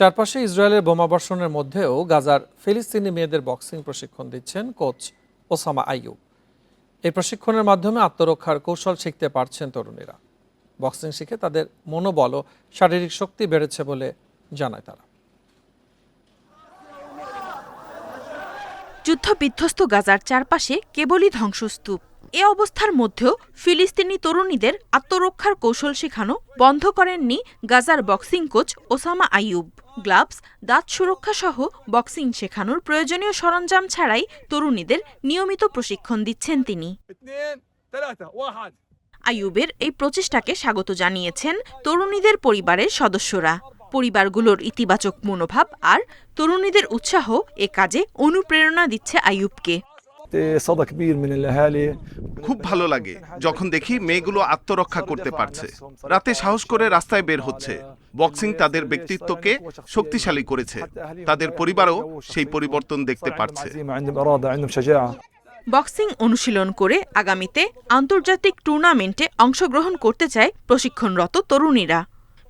চারপাশে ইসরায়েলের বোমাবর্ষণের মধ্যেও গাজার ফিলিস্তিনি মেয়েদের বক্সিং প্রশিক্ষণ দিচ্ছেন কোচ ওসামা আইয়ুব। এই প্রশিক্ষণের মাধ্যমে আত্মরক্ষার কৌশল শিখতে পারছেন তরুণীরা। বক্সিং শিখে তাদের মনোবল ও শারীরিক শক্তি বেড়েছে বলে জানায় তারা। যুদ্ধ বিধ্বস্ত গাজার চারপাশে কেবলই ধ্বংসস্তূপ। এ অবস্থার মধ্যেও ফিলিস্তিনি তরুণীদের আত্মরক্ষার কৌশল শেখানো বন্ধ করেননি গাজার boxing coach Osama Ayoub. Gloves, দাঁত সুরক্ষা সহ বক্সিং শেখানোর প্রয়োজনীয় সরঞ্জাম ছাড়াই তরুণীদের নিয়মিত প্রশিক্ষণ দিচ্ছেন তিনি। আইয়ুবের এই প্রচেষ্টাকে স্বাগত জানিয়েছেন তরুণীদের পরিবারের সদস্যরা। পরিবারগুলোর ইতিবাচক মনোভাব আর তরুণীদের উৎসাহ এ কাজে অনুপ্রেরণা দিচ্ছে আইয়ুবকে। খুব ভালো লাগে যখন দেখি মেয়েগুলো আত্মরক্ষা করতে পারছে। রাতে সাহস করে রাস্তায় বের হচ্ছে। বক্সিং তাদের ব্যক্তিত্বকে শক্তিশালী করেছে। তাদের পরিবারও সেই পরিবর্তন দেখতে পারছে। বক্সিং অনুশীলন করে আগামীতে আন্তর্জাতিক টুর্নামেন্টে অংশগ্রহণ করতে চায় প্রশিক্ষণরত তরুণীরা।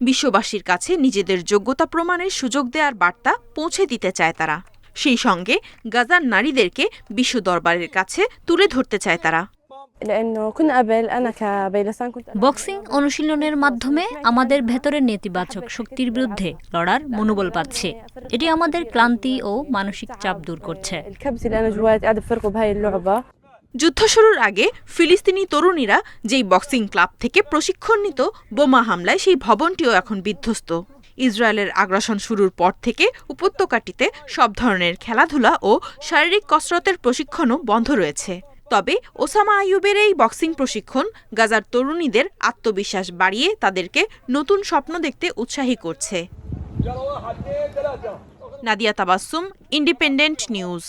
বিশ্ববাসীর কাছে নিজেদের যোগ্যতা প্রমাণের সুযোগ দেওয়ার বার্তা পৌঁছে দিতে চায় তারা। সেই সঙ্গে গাজার নারীদেরকে বিশ্ব দরবারের কাছে তুলে ধরতে চায় তারা। বক্সিং অনুশীলনের মাধ্যমে আমাদের ভেতরের নেতিবাচক শক্তির বিরুদ্ধে লড়ার মনোবল পাচ্ছে এটি আমাদের ক্লান্তি ও মানসিক চাপ দূর করছে। যুদ্ধ শুরুর আগে ফিলিস্তিনি তরুণীরা যেই বক্সিং ক্লাব থেকে প্রশিক্ষণ নিত বোমা হামলায় সেই ভবনটিও এখন বিধ্বস্ত। ইসরায়েলের আগ্রাসন শুরুর পর থেকে উপত্যকাটিতে সব ধরনের খেলাধুলা ও শারীরিক কসরতের প্রশিক্ষণও বন্ধ রয়েছে। তবে ওসামা আইয়ুবের এই বক্সিং প্রশিক্ষণ গাজার তরুণীদের আত্মবিশ্বাস বাড়িয়ে তাদেরকে নতুন স্বপ্ন দেখতে উৎসাহী করছে। Nadia Tabassum independent news.